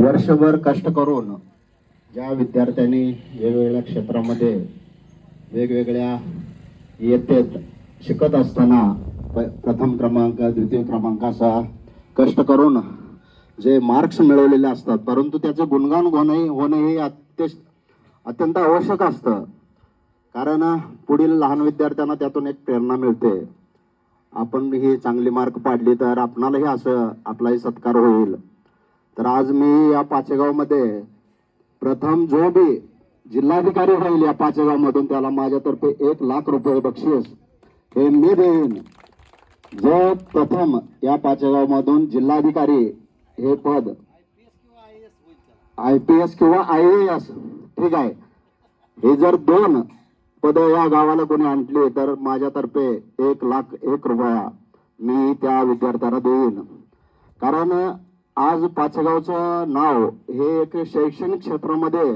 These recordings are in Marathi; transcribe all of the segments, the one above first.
वर्षभर कष्ट करून ज्या विद्यार्थ्यांनी वेगवेगळ्या क्षेत्रामध्ये वेगवेगळ्या इयत्तेत शिकत असताना प- प्रथम क्रमांक द्वितीय क्रमांक असा कष्ट करून जे मार्क्स मिळवलेले असतात परंतु त्याचं गुणगान होणे होणे हे अत्य अत्यंत आवश्यक असतं. कारण पुढील लहान विद्यार्थ्यांना त्यातून एक प्रेरणा मिळते. आपण ही चांगली मार्क पाडली तर आपणालाही असं आपलाही सत्कार होईल. तर आज मी या पाचेगावमध्ये प्रथम जो बी जिल्हाधिकारी होईल या पाचेगावमधून त्याला माझ्यातर्फे एक लाख रुपये बक्षीस हे मी देईन. जो प्रथम या पाचेगावमधून जिल्हाधिकारी हे पद आय पी एस किंवा आय ए एस ठीक आहे. हे जर दोन पद या गावाला कोणी आणली तर माझ्यातर्फे एक लाख एक रुपया मी त्या विद्यार्थ्याला देईन. कारण आज पाचगावचं नाव हे एक शैक्षणिक क्षेत्रामध्ये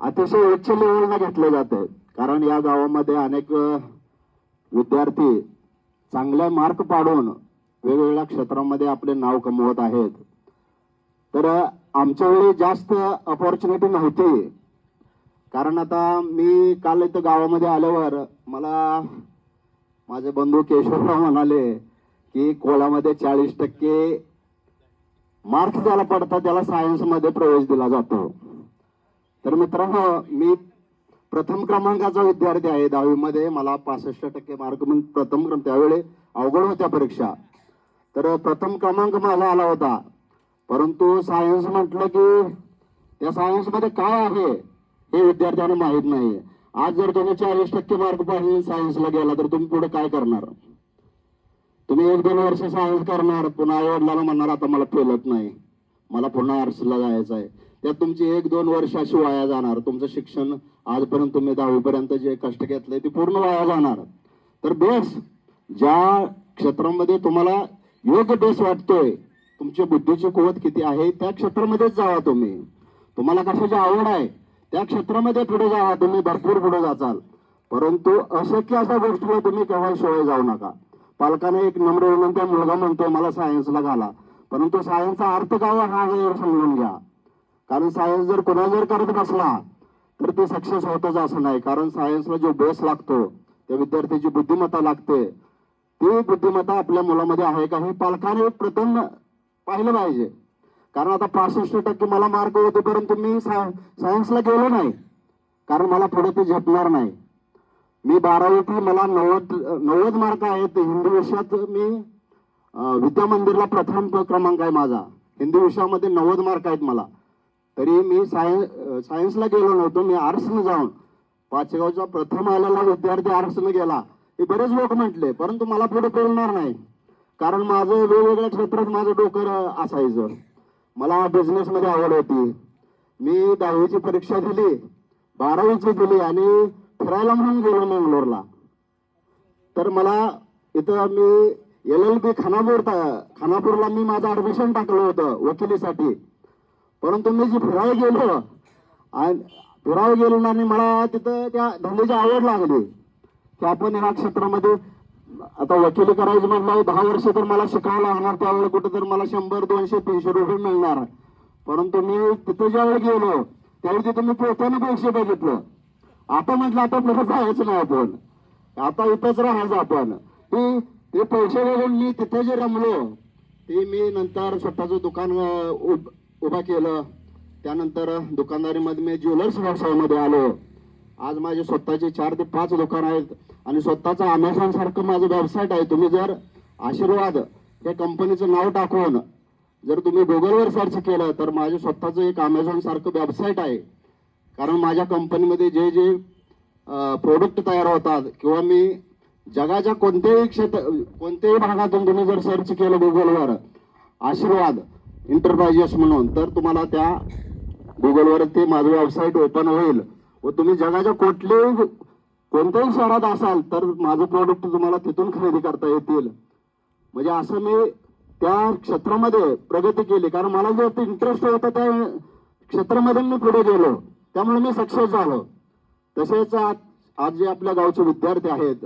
अतिशय उच्च लेवलला घेतलं जातं कारण या गावामध्ये अनेक विद्यार्थी चांगले मार्क पाडून वेगवेगळ्या क्षेत्रामध्ये आपले नाव कमवत आहेत. तर आमच्या वेळी जास्त अपॉर्च्युनिटी नव्हती. कारण आता मी काल इथं गावामध्ये आल्यावर मला माझे बंधू केशवराव म्हणाले की कोळामध्ये चाळीस टक्के मार्क्स ज्याला पडतात त्याला सायन्समध्ये प्रवेश दिला जातो. तर मित्रांनो मी प्रथम क्रमांकाचा विद्यार्थी आहे दहावीमध्ये. मला पासष्ट टक्के मार्क म्हणून प्रथम क्रम त्यावेळी अवघड होत्या परीक्षा. तर प्रथम क्रमांक मला आला होता. परंतु सायन्स म्हटलं की त्या सायन्समध्ये काय आहे हे विद्यार्थ्यांना माहीत नाही. आज जर तुम्ही चाळीस टक्के मार्क पाहिजे सायन्सला गेला तर तुम्ही पुढे काय करणार? तुम्ही एक दोन वर्ष सायन्स करणार पुन्हा आई वडिलांना म्हणणार आता मला फेलत नाही. मला पुन्हा आर्ट्सला जायचं आहे. त्यात तुमची एक दोन वर्ष अशी वाया जाणार. तुमचं शिक्षण आजपर्यंत तुम्ही दहावीपर्यंत जे कष्ट घेतलंय ते पूर्ण वाया जाणार. तर बेस ज्या क्षेत्रामध्ये तुम्हाला योग्य बेस वाटतोय तुमची बुद्धीची कुवत किती आहे त्या क्षेत्रामध्येच जावा तुम्ही. तुम्हाला कशाची आवड आहे त्या क्षेत्रामध्ये पुढे जावा. तुम्ही भरपूर पुढे जाचाल. परंतु अशक्य अशा गोष्टीला तुम्ही केव्हा शिवाय जाऊ नका. पालकाने एक नम्र विनंती मुलगा म्हणतो मला सायन्सला घाला. परंतु सायन्सचा अर्थ काय हा जर समजून घ्या. कारण सायन्स जर कोणा जर करत बसला तर ते सक्सेस होतच असं नाही. कारण सायन्सला जो बेस लागतो त्या विद्यार्थ्याची बुद्धिमत्ता लागते. ती बुद्धिमत्ता आपल्या मुलामध्ये आहे का हे पालकाने प्रथम पाहिलं पाहिजे. कारण आता पासष्ट टक्के मला मार्क होते परंतु मी साय सायन्सला गेलो नाही. कारण मला पुढे ते झेपणार नाही. मी बारावीतली मला नव्वद नव्वद मार्क आहेत. हिंदी विषयात मी विद्या मंदिरला प्रथम क्रमांक आहे माझा. हिंदी विषयामध्ये नव्वद मार्क आहेत मला. तरी मी सायन्स सायन्सला गेलो नव्हतो. मी आर्ट्सनं जाऊन पाचगावचा प्रथम आलेला विद्यार्थी आर्ट्सनं गेला. हे बरेच लोक म्हटले परंतु मला पुढे पेलणार नाही. कारण माझं वेगवेगळ्या क्षेत्रात माझं डोकं असायचं. मला बिझनेसमध्ये आवड होती. मी दहावीची परीक्षा दिली बारावीची दिली आणि फिरायला म्हणून गेलो मंगलोरला तर मला इथं मी एल एल बी खानापूर खानापूरला मी माझं ॲडमिशन टाकलं होतं वकिलीसाठी. परंतु मी जी फिरायला गेलो आणि फिरायला गेलो आणि मला तिथं त्या धंद्याची आवड लागली. की आपण या क्षेत्रामध्ये आता वकिली करायची म्हटलं दहा वर्ष तर मला शिकावं लागणार त्यावेळेला कुठं तर मला शंभर दोनशे तीनशे रुपये मिळणार. परंतु मी तिथं ज्यावेळी गेलो त्यावेळी तिथं मी पोत्याने पैसे बघितलं. आता म्हटलं आता परत जायचं नाही आपण. आता इथंच राहायचं आपण. ती ते पैसे बघून मी तिथे जे रमलो ते मी नंतर स्वतःचं दुकान उभ- उभा केलं. त्यानंतर दुकानदारीमध्ये मी ज्वेलर्स व्यवसायामध्ये आलो. आज माझे स्वतःचे चार ते पाच दुकान आहेत आणि स्वतःचं अमेझॉन सारखं माझं वेबसाईट आहे. तुम्ही जर आशीर्वाद या कंपनीचं नाव टाकून जर तुम्ही गुगलवर सर्च केलं तर माझं स्वतःचं एक अमेझॉन सारखं वेबसाईट आहे. कारण माझ्या कंपनीमध्ये जे जे प्रोडक्ट तयार होतात किंवा मी जगाच्या कोणत्याही क्षेत्र कोणत्याही भागातून तुम्ही जर सर्च केलं गुगलवर आशीर्वाद इंटरप्राइजेस म्हणून तर तुम्हाला त्या गुगलवर ते माझं वेबसाईट ओपन होईल. व तुम्ही जगाच्या कुठल्याही कोणत्याही शहरात असाल तर माझं प्रोडक्ट तुम्हाला तिथून खरेदी करता येतील. म्हणजे असं मी त्या क्षेत्रामध्ये प्रगती केली. कारण मला जो इंटरेस्ट होता त्या क्षेत्रामध्ये मी पुढे गेलो. त्यामुळे मी सक्सेस झालो. तसेच आज आज जे आपल्या गावचे विद्यार्थी आहेत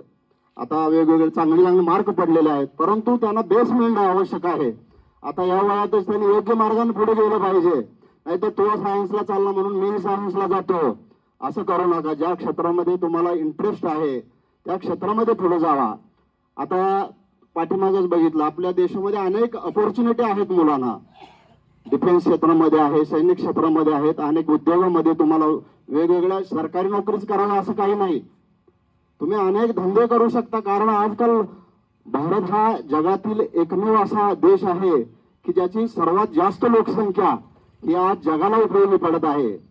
आता वेगवेगळे चांगले चांगले मार्क पडलेले आहेत परंतु त्यांना बेस मिळणं आवश्यक आहे. आता या वयातच त्यांनी योग्य मार्गाने पुढे गेलं पाहिजे. नाही तर तो सायन्सला चालला म्हणून मी सायन्सला जातो. असं करू नका. ज्या क्षेत्रामध्ये तुम्हाला इंटरेस्ट आहे त्या क्षेत्रामध्ये पुढे जावा. आता पाठीमागच बघितलं आपल्या देशामध्ये अनेक अपॉर्च्युनिटी आहेत मुलांना. डिफेन्स क्षेत्रामध्ये आहे सैनिक क्षेत्रामध्ये आहेत अनेक उद्योगामध्ये तुम्हाला वेगवेगळ्या सरकारी नोकरीच करावा असं काही नाही. तुम्ही अनेक धंदे करू शकता कारण आजकाल भारत हा जगातील एकमेव असा देश आहे की ज्याची सर्वात जास्त लोकसंख्या ही आज जगाला उपयोगी पडत आहे.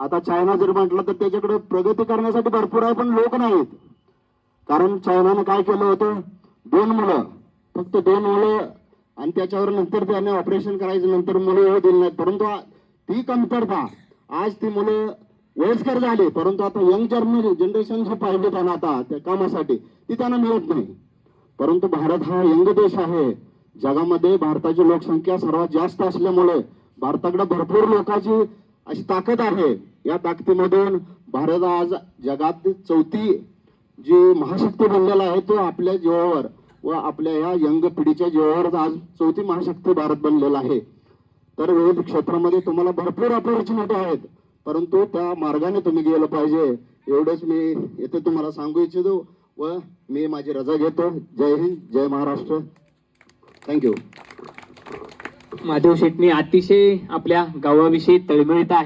आता चायना जर म्हटलं तर त्याच्याकडे प्रगती करण्यासाठी भरपूर आहे पण लोक नाहीत. कारण चायनानं काय केलं होतं? दोन मुलं. फक्त दोन मुलं आणि त्याच्यावर नंतर त्याने ऑपरेशन करायचं नंतर मुलं येऊ दिली नाहीत. परंतु ती कमतरता आज ती मुलं वयस्कर झाली परंतु आता यंग जर्नी जनरेशन जे पाहिजे त्यांना आता त्या कामासाठी ती त्यांना मिळत नाही. परंतु भारत हा यंग देश आहे. जगामध्ये भारताची लोकसंख्या सर्वात जास्त असल्यामुळे भारताकडे भरपूर लोकांची अशी ताकद आहे. या ताकदीमधून भारत आज जगात चौथी जी महाशक्ती बनलेला आहे तो आपल्या जीवावर. व आपल्या या यंग पिढीच्या जीवावर आज चौथी महाशक्ती भारत बनलेला आहे. तर विविध क्षेत्रामध्ये तुम्हाला भरपूर ऑपॉर्च्युनिटी आहेत. परंतु त्या मार्गाने तुम्ही गेलं पाहिजे. एवढंच मी येथे तुम्हाला सांगू इच्छितो व मी माझी रजा घेतो. जय हिंद जय महाराष्ट्र. थँक्यू माधव शेटणी अतिशय आपल्या गावाविषयी तळमळीत आहे.